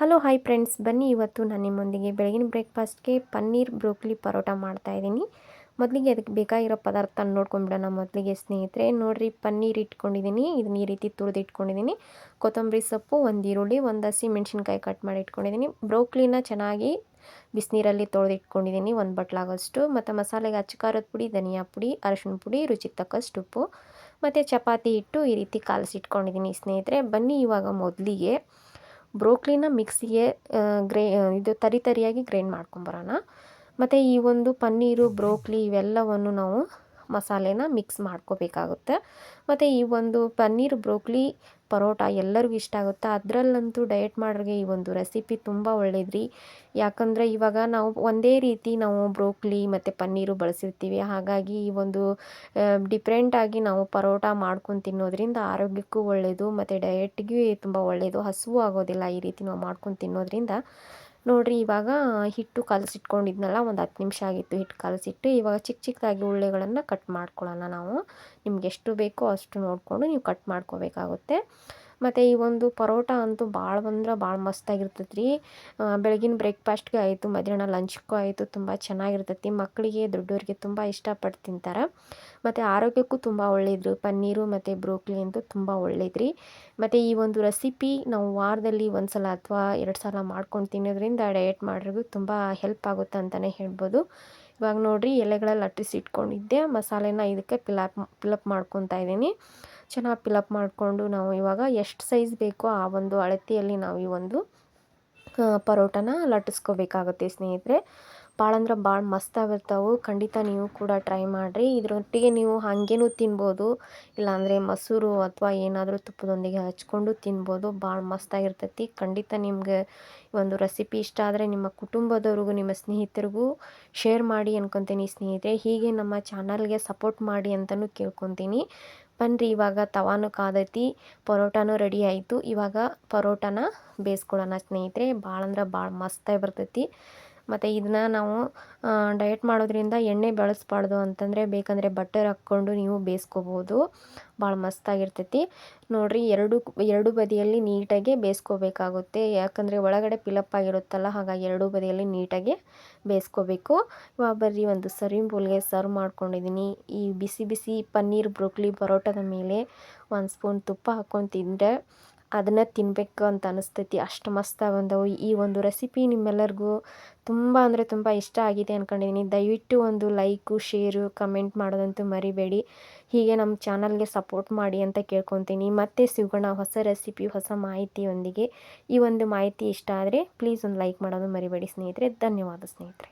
Hello hi friends ಬನ್ನಿ, ಇವತ್ತು ನಾನು ನಿಮ್ಮೊಂದಿಗೆ ಬೆಳಗಿನ ಬ್ರೇಕ್ಫಾಸ್ಟ್ಗೆ ಪನ್ನೀರ್ ಬ್ರೋಕ್ಲಿ ಪರೋಟ ಮಾಡ್ತಾಯಿದ್ದೀನಿ ಮೊದಲಿಗೆ ಅದಕ್ಕೆ ಬೇಕಾಗಿರೋ ಪದಾರ್ಥ ನೋಡ್ಕೊಂಡ್ಬಿಡೋಣ ಮೊದಲಿಗೆ ಸ್ನೇಹಿತರೆ, ನೋಡಿರಿ, ಪನ್ನೀರ್ ಇಟ್ಕೊಂಡಿದ್ದೀನಿ. ಇದನ್ನ ಈ ರೀತಿ ತುರಿದು ಇಟ್ಕೊಂಡಿದ್ದೀನಿ ಕೊತ್ತಂಬರಿ ಸೊಪ್ಪು, ಒಂದು ಈರುಳ್ಳಿ, ಒಂದು ಹಸಿ ಮೆಣಸಿನ್ಕಾಯಿ ಕಟ್ ಮಾಡಿ ಇಟ್ಕೊಂಡಿದ್ದೀನಿ. ಬ್ರೋಕ್ಲಿನ ಚೆನ್ನಾಗಿ ಬಿಸಿನೀರಲ್ಲಿ ತೊಳೆದು ಇಟ್ಕೊಂಡಿದ್ದೀನಿ ಒಂದು ಬಟ್ಲಾಗೋಷ್ಟು ಮತ್ತು ಮಸಾಲೆಗೆ ಅಚ್ಚ ಖಾರದ ಪುಡಿ, ಧನಿಯಾ ಪುಡಿ, ಅರಶಿನ ಪುಡಿ, ರುಚಿಗೆ ತಕ್ಕಷ್ಟು ಉಪ್ಪು. ಮತ್ತು ಚಪಾತಿ ಇಟ್ಟು ಈ ರೀತಿ ಕಾಲಿಸಿಟ್ಕೊಂಡಿದ್ದೀನಿ ಸ್ನೇಹಿತರೆ. ಬನ್ನಿ ಇವಾಗ ಮೊದಲಿಗೆ ಬ್ರೋಕ್ಲಿನ ಮಿಕ್ಸಿಗೆ ಗ್ರೇ ಇದು ತರಿ ತರಿಯಾಗಿ ಗ್ರೈಂಡ್ ಮಾಡ್ಕೊಂಬರೋಣ ಮತ್ತು ಈ ಒಂದು ಪನ್ನೀರು, ಬ್ರೋಕ್ಲಿ ಇವೆಲ್ಲವನ್ನು ನಾವು ಮಸಾಲೆನ ಮಿಕ್ಸ್ ಮಾಡ್ಕೋಬೇಕಾಗುತ್ತೆ. ಮತ್ತು ಈ ಒಂದು ಪನ್ನೀರ್, ಬ್ರೋಕ್ಲಿ, ಪರೋಟ ಎಲ್ಲರಿಗೂ ಇಷ್ಟ ಆಗುತ್ತೆ. ಅದರಲ್ಲಂತೂ ಡಯಟ್ ಮಾಡೋರಿಗೆ ಈ ಒಂದು ರೆಸಿಪಿ ತುಂಬ ಒಳ್ಳೇದ್ರಿ. ಯಾಕಂದರೆ ಇವಾಗ ನಾವು ಒಂದೇ ರೀತಿ ನಾವು ಬ್ರೋಕ್ಲಿ ಮತ್ತು ಪನ್ನೀರು ಬಳಸಿರ್ತೀವಿ. ಹಾಗಾಗಿ ಈ ಒಂದು ಡಿಫ್ರೆಂಟಾಗಿ ನಾವು ಪರೋಟ ಮಾಡ್ಕೊಂಡು ತಿನ್ನೋದ್ರಿಂದ ಆರೋಗ್ಯಕ್ಕೂ ಒಳ್ಳೆಯದು ಮತ್ತು ಡಯಟ್ಗೂ ತುಂಬ ಒಳ್ಳೆಯದು ಹಸುವು ಆಗೋದಿಲ್ಲ ಈ ರೀತಿ ನಾವು ಮಾಡ್ಕೊಂಡು ತಿನ್ನೋದ್ರಿಂದ. ನೋಡಿರಿ, ಇವಾಗ ಹಿಟ್ಟು ಕಲಸಿಟ್ಕೊಂಡಿದ್ನಲ್ಲ, ಒಂದು ಹತ್ತು ನಿಮಿಷ ಆಗಿತ್ತು ಹಿಟ್ಟು ಕಲಸಿಟ್ಟು, ಇವಾಗ ಚಿಕ್ಕ ಚಿಕ್ಕದಾಗಿ ಉಳ್ಳೆಗಳನ್ನು ಕಟ್ ಮಾಡ್ಕೊಳ್ಳೋಣ ನಾವು. ನಿಮ್ಗೆ ಎಷ್ಟು ಬೇಕೋ ಅಷ್ಟು ನೋಡಿಕೊಂಡು ನೀವು ಕಟ್ ಮಾಡ್ಕೋಬೇಕಾಗುತ್ತೆ. ಮತ್ತು ಈ ಒಂದು ಪರೋಟ ಅಂತೂ ಭಾಳ ಬಂದ್ರೆ ಭಾಳ ಮಸ್ತಾಗಿರ್ತೈತೆ ರೀ ಬೆಳಗಿನ ಬ್ರೇಕ್ಫಾಸ್ಟ್ಗೆ ಆಯಿತು, ಮಧ್ಯಾಹ್ನ ಲಂಚ್ಗೂ ಆಯಿತು, ತುಂಬ ಚೆನ್ನಾಗಿರ್ತೈತಿ. ಮಕ್ಕಳಿಗೆ ದೊಡ್ಡವರಿಗೆ ತುಂಬ ಇಷ್ಟಪಟ್ಟು ತಿಂತಾರೆ. ಮತ್ತು ಆರೋಗ್ಯಕ್ಕೂ ತುಂಬ ಒಳ್ಳೇದು ಪನ್ನೀರು ಮತ್ತು ಬ್ರೋಕ್ಲಿ ಅಂತೂ ತುಂಬ ಒಳ್ಳೇದು ರೀ ಮತ್ತು ಈ ಒಂದು ರೆಸಿಪಿ ನಾವು ವಾರದಲ್ಲಿ ಒಂದು ಸಲ ಅಥವಾ ಎರಡು ಸಲ ಮಾಡ್ಕೊಂಡು ತಿನ್ನೋದ್ರಿಂದ ಡಯಟ್ ಮಾಡೋರಿಗೂ ತುಂಬ ಹೆಲ್ಪ್ ಆಗುತ್ತೆ ಅಂತಲೇ ಹೇಳ್ಬೋದು. ಇವಾಗ ನೋಡಿರಿ ಎಲೆಗಳ ಲಟ್ಟಿಸಿ ಇಟ್ಕೊಂಡಿದ್ದೆ. ಮಸಾಲೆನ ಇದಕ್ಕೆ ಪಿಲಾಪ್ ಪಿಲಪ್ ಮಾಡ್ಕೊತಾ ಇದ್ದೀನಿ. ಚೆನ್ನಾಗಿ ಪಿಲಪ್ ಮಾಡಿಕೊಂಡು ನಾವು ಇವಾಗ ಎಷ್ಟು ಸೈಜ್ ಬೇಕೋ ಆ ಒಂದು ಅಳತೆಯಲ್ಲಿ ನಾವು ಈ ಒಂದು ಪರೋಟನ ಲಟ್ಟಿಸ್ಕೋಬೇಕಾಗುತ್ತೆ ಸ್ನೇಹಿತರೆ. ಭಾಳ ಅಂದ್ರೆ ಭಾಳ ಮಸ್ತಾಗಿರ್ತಾವೆ ಖಂಡಿತ ನೀವು ಕೂಡ ಟ್ರೈ ಮಾಡಿರಿ. ಇದರೊಟ್ಟಿಗೆ ನೀವು ಹಾಗೇನೂ ತಿನ್ಬೋದು. ಇಲ್ಲಾಂದರೆ ಮೊಸರು ಅಥವಾ ಏನಾದರೂ ತುಪ್ಪದೊಂದಿಗೆ ಹಚ್ಕೊಂಡು ತಿನ್ಬೋದು. ಭಾಳ ಮಸ್ತಾಗಿರ್ತೈತಿ ಖಂಡಿತ ನಿಮ್ಗೆ ಒಂದು ರೆಸಿಪಿ ಇಷ್ಟ ಆದರೆ ನಿಮ್ಮ ಕುಟುಂಬದವ್ರಿಗೂ, ನಿಮ್ಮ ಸ್ನೇಹಿತರಿಗೂ ಶೇರ್ ಮಾಡಿ ಅನ್ಕೊತೀನಿ ಸ್ನೇಹಿತರೆ. ಹೀಗೆ ನಮ್ಮ ಚಾನಲ್ಗೆ ಸಪೋರ್ಟ್ ಮಾಡಿ ಅಂತಲೂ ಕೇಳ್ಕೊತೀನಿ. ಬನ್ನಿರಿ ಇವಾಗ ತವಾನು ಕಾದೈತಿ. ಪರೋಟಾನು ರೆಡಿ ಆಯಿತು. ಇವಾಗ ಪರೋಟಾನ ಬೇಯಿಸ್ಕೊಳ್ಳೋಣ ಸ್ನೇಹಿತರೆ. ಭಾಳ ಅಂದ್ರೆ ಭಾಳ ಮಸ್ತಾಗಿ ಬರ್ತೈತಿ ಮತ್ತು ಇದನ್ನ ನಾವು ಡಯಟ್ ಮಾಡೋದ್ರಿಂದ ಎಣ್ಣೆ ಬಳಸ್ಬಾರ್ದು ಅಂತಂದರೆ ಬೇಕಂದರೆ ಬಟರ್ ಹಾಕ್ಕೊಂಡು ನೀವು ಬೇಯಿಸ್ಕೋಬೋದು. ಭಾಳ ಮಸ್ತಾಗಿರ್ತೈತಿ. ನೋಡಿರಿ, ಎರಡು ಎರಡು ಬದಿಯಲ್ಲಿ ನೀಟಾಗಿ ಬೇಯಿಸ್ಕೋಬೇಕಾಗುತ್ತೆ. ಯಾಕಂದರೆ ಒಳಗಡೆ ಪಿಲಪ್ ಆಗಿರುತ್ತಲ್ಲ, ಹಾಗಾಗಿ ಎರಡು ಬದಿಯಲ್ಲಿ ನೀಟಾಗಿ ಬೇಯಿಸ್ಕೋಬೇಕು. ಇವಾಗ ಬರ್ರಿ, ಒಂದು ಸರ್ವಿಂಗ್ ಬೌಲ್ಗೆ ಸರ್ವ್ ಮಾಡ್ಕೊಂಡಿದ್ದೀನಿ ಈ ಬಿಸಿ ಬಿಸಿ ಪನ್ನೀರ್, ಬ್ರೊಕ್ಲಿ, ಪರೋಟದ ಮೇಲೆ ಒಂದು ಸ್ಪೂನ್ ತುಪ್ಪ ಹಾಕ್ಕೊಂಡು ತಿಂದರೆ ಅದನ್ನು ತಿನ್ನಬೇಕು ಅಂತ ಅನಿಸ್ತೈತಿ. ಅಷ್ಟು ಮಸ್ತಾಗಿ ಬಂದವು ಈ ಒಂದು ರೆಸಿಪಿ ನಿಮ್ಮೆಲ್ಲರಿಗೂ ತುಂಬ ಅಂದರೆ ತುಂಬ ಇಷ್ಟ ಆಗಿದೆ ಅಂದ್ಕೊಂಡಿದ್ದೀನಿ ದಯವಿಟ್ಟು ಒಂದು ಲೈಕು ಶೇರು ಕಮೆಂಟ್ ಮಾಡೋದಂತೂ ಮರಿಬೇಡಿ. ಹೀಗೆ ನಮ್ಮ ಚಾನಲ್ಗೆ ಸಪೋರ್ಟ್ ಮಾಡಿ ಅಂತ ಕೇಳ್ಕೊತೀನಿ. ಮತ್ತೆ ಸಿಗೋಣ ಹೊಸ ರೆಸಿಪಿ ಹೊಸ ಮಾಹಿತಿಯೊಂದಿಗೆ. ಈ ಒಂದು ಮಾಹಿತಿ ಇಷ್ಟ ಆದರೆ ಪ್ಲೀಸ್ ಒಂದು ಲೈಕ್ ಮಾಡೋದು ಮರಿಬೇಡಿ ಸ್ನೇಹಿತರೆ. ಧನ್ಯವಾದ ಸ್ನೇಹಿತರೆ.